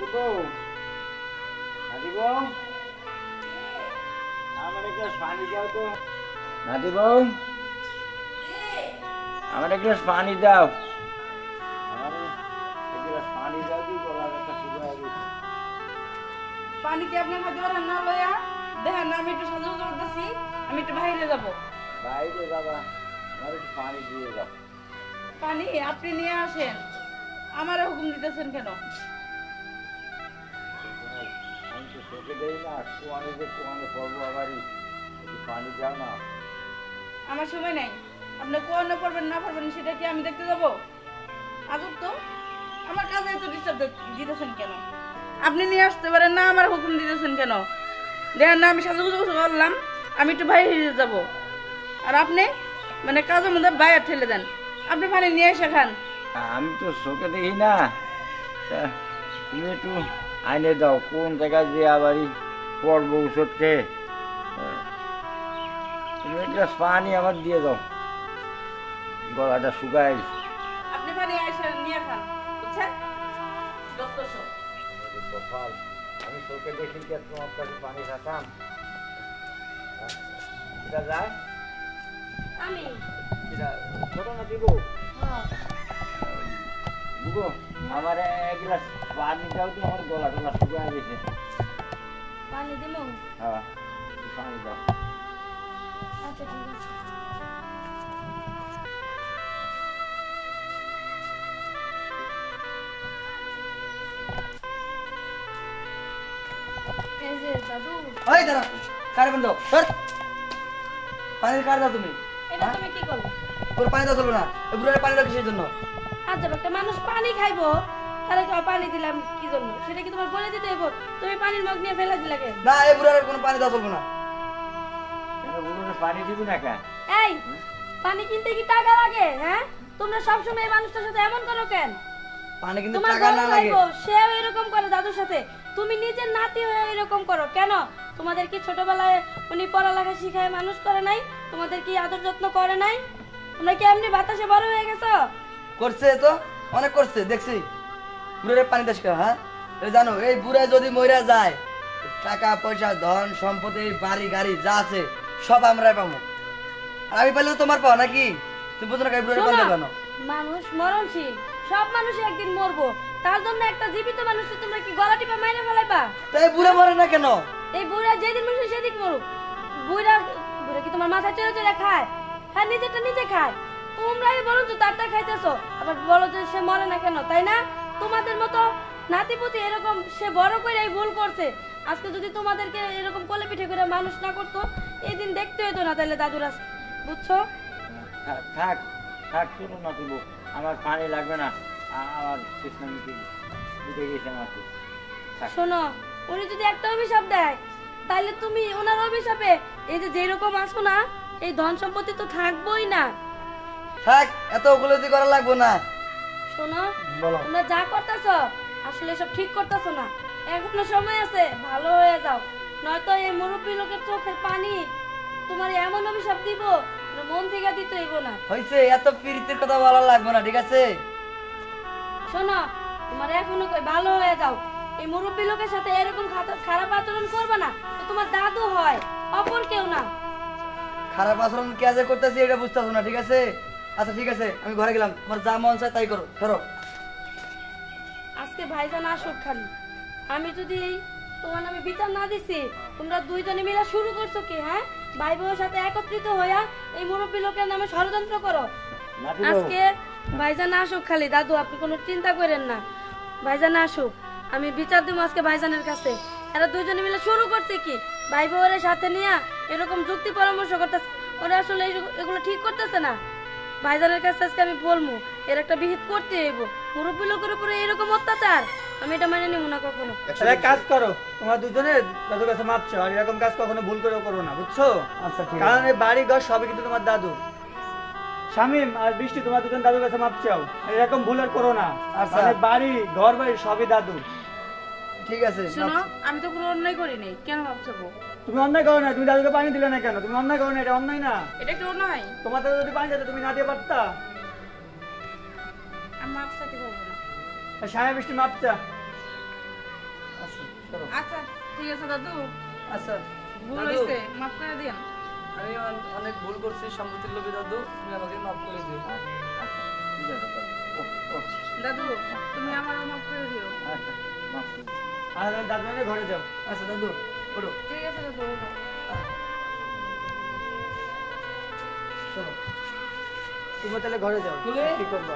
নাতি বউ আমার পানি দাও তো। নাতি বউ আমার এক গ্লাস পানি দাও। পানি গলার একটা পানি কি আপনার হাতে লইয়া দেখেন না আমি একটু সাজু করতেছি। আমি একটু বাইরে যাব। বাইরে বাবা আমার একটু পানি দিয়ে দাও। পানি আপনি নিয়ে আসেন। আমার হুকুম দিতেছেন কেন? দেই না কোয়ানে যে কোয়ানে পড়ব আবারই। একটু পানি দাও না। আমার সময় নাই। আপনি কোন পড়বেন না পড়বেন সেটা কি আমি দেখতে যাব? আজব তো। আমার কাজে এত ডিস্টার্ব দিতেছেন কেন? আপনি নিয়ে আসতে পারেন না আমার হুকুম দিতেছেন কেন? দেখেন না আমি সাজু গুজু করলাম আমি একটু বাইরে যাব। আর আপনি মানে কাজের মধ্যে বাইরে ঠেলে দেন। আপনি পানি নিয়ে এসে খান। আমি তো চোখে দেখি না। তুমি একটু আইনে দাও কোন জায়গায় যে আবার পড়ব ওষুধ খেয়ে। তুমি গ্লাস পানি আমার দিয়ে দাও গলাটা শুকায় গেছে। আপনি পানি এসে নিয়ে খান বুঝছেন যত সব আমি চোখে দেখি কি তোমার কাছে পানি খাতাম। এটা যায় আমি ছোট না দিব হ্যাঁ বুগো আমার এক গ্লাস পানি দাও তো আমার গলা টলা শুকায় গেছে। পানি দিমু? হ্যাঁ পানি দাও। আচ্ছা ঠিক আছে। ওই দাঁড়া কার বন্ধ? দাও তুমি? এটা তুমি কি করবে? তোর পানি দাও চলবে না। পানি দাও কিসের জন্য? আচ্ছা একটা মানুষ পানি খাইবো তাহলে পানি দিলাম কি জন্য? সেটা কি তোমার বলে দিতে হইব? তুমি পানির মগ নিয়ে ফেলে দিলে কেন? না এই বুড়ারে কোনো পানি দাও চলবে না। পানি দিবি না কেন? এই পানি কিনতে কি টাকা লাগে হ্যাঁ? তোমরা সবসময় এই মানুষটার সাথে এমন করো কেন? পানি কিন্তু টাকা না লাগে। সেও এরকম করে দাদুর সাথে। তুমি নিজের নাতি হয়ে এরকম করো কেন? তোমাদের কি ছোটবেলায় উনি পড়ালেখা শিখায় মানুষ করে নাই? তোমাদের কি আদর যত্ন করে নাই? তোমরা কি এমনি বাতাসে বড় হয়ে গেছো? করছে তো? অনেক করছে দেখছি। বুড়ারে পানি কেন, হ্যাঁ? জানো এই বুড়া যদি মইরা যায় টাকা পয়সা ধন সম্পত্তি এই বাড়ি গাড়ি যা আছে সব আমরা পাবো। আর আমি পাইলে তোমার পাও নাকি? তুমি বুঝো না পানি কেন? মানুষ মরণশীল সব মানুষ একদিন মরবো। তার জন্য একটা জীবিত মানুষকে তোমরা কি গলা টিপে মাইরে ফেলাইবা? তাই বুড়া মরে না কেন? এই বুড়া যেদিন মরছে সেদিন মরুক। বুড়া বুড়া কি তোমার মাথায় চড়ে চড়ে খায়? হ্যাঁ নিজেরটা নিজে খায়। তোমরাই বলো তো তারটা খাইতেছো। আবার বলো যে সে মরে না কেন তাই না? তোমাদের মতো নাতিপুতি এরকম সে বড় করে ভুল করছে। আজকে যদি তোমাদেরকে এরকম কোলে পিঠে করে মানুষ না করতো এই দিন দেখতে হতো না তাহলে দাদুরা বুঝছ? থাক থাক শুনো না দিব আমার পানি লাগবে না। আমার কৃষ্ণ মিটে গেছে আমার শোনো উনি যদি একটা অভিশাপ দেয় তাহলে তুমি ওনার অভিশাপে এই যে যেরকম আছো না এই ধন সম্পত্তি তো থাকবোই না। থাক এত উপলব্ধি করা লাগবো না। শোনো তোমরা যা করতেছো আসলে সব ঠিক করতেছো না। এখনও সময় আছে ভালো হয়ে যাও। নয়তো এই মুরব্বী লোকের চোখের পানি তোমার এমন অভিশাপ দিব মন থেকে দিতে হইব না। হয়েছে এত প্রীতির কথা বলা লাগবো না ঠিক আছে? শোনো তোমার এখনও কই ভালো হয়ে যাও। এই মুরব্বী লোকের সাথে এরকম খারাপ আচরণ করবে না তো তোমার দাদু হয় অপর কেউ না। খারাপ আচরণ কে যে করতেছি এটা বুঝতেছো না ঠিক আছে? আচ্ছা ঠিক আছে আমি ঘরে গেলাম। তোমার যা মন চায় তাই করো ফেরো আজকে ভাইজান আসুক খালি। আমি যদি এই তোমার নামে বিচার না দিছি তোমরা দুইজনে মিলে শুরু করছ কি হ্যাঁ? ভাই বোনের সাথে একত্রিত হইয়া এই মুরব্বী লোকের নামে ষড়যন্ত্র করো। আজকে ভাইজান আসুক খালি দাদু আপনি কোনো চিন্তা করেন না। ভাইজান আসুক আমি বিচার দেবো আজকে ভাইজানের কাছে। এরা দুইজনে মিলে শুরু করছে কি ভাই বউয়ের সাথে নিয়ে এরকম যুক্তি পরামর্শ করতেছে। ওরা আসলে এগুলো ঠিক করতেছে না। ভাইজানের কাছে আজকে আমি বলব এর একটা বিহিত করতে হইব। মুরব্বী লোকের উপরে এরকম অত্যাচার আমি এটা মেনে নিব না কখনো। তাহলে এক কাজ করো তোমরা দুজনে দাদুর কাছে মাপ চাও আর এরকম কাজ কখনো ভুল করেও করো না বুঝছ? আচ্ছা ঠিক কারণ এই বাড়ি ঘর সবই কিন্তু তোমার দাদু। শামিম আর বৃষ্টি তোমার দুজন দাদুর কাছে মাপ চাও আর এরকম ভুল আর করো না। আর মানে বাড়ি ঘর বাড়ি সবই দাদু ঠিক আছে শোনো আমি তো কোনো অন্যায় করিনি কেন ভাবছ গো? তুমি অন্যায় করো না তুমি দাদুকে পানি দিলে না কেন? তুমি অন্যায় করো না এটা অন্যায় না। এটা কি অন্যায় তোমার দাদু যদি পানি দিতে তুমি না দিয়ে পারতা। আমি মাপ চাইতে পারব না। আর সায়া বৃষ্টি মাপ চা। আচ্ছা আচ্ছা ঠিক আছে দাদু। আচ্ছা ভুল দাদু। হয়েছে মাফ করে দিন আমি অনেক ভুল করছি সম্পত্তির লোভে দাদু তুমি আমাকে মাফ করে দিও। ঠিক আছে দাদু। ও ও দাদু তুমি আমারও মাফ করে দিও। আচ্ছা মাফ আর দাদু এনে ঘরে যাও। আচ্ছা দাদু। ওঠো ঠিক আছে দাদু ওঠো। চলো তুমি তাহলে ঘরে যাও কি করব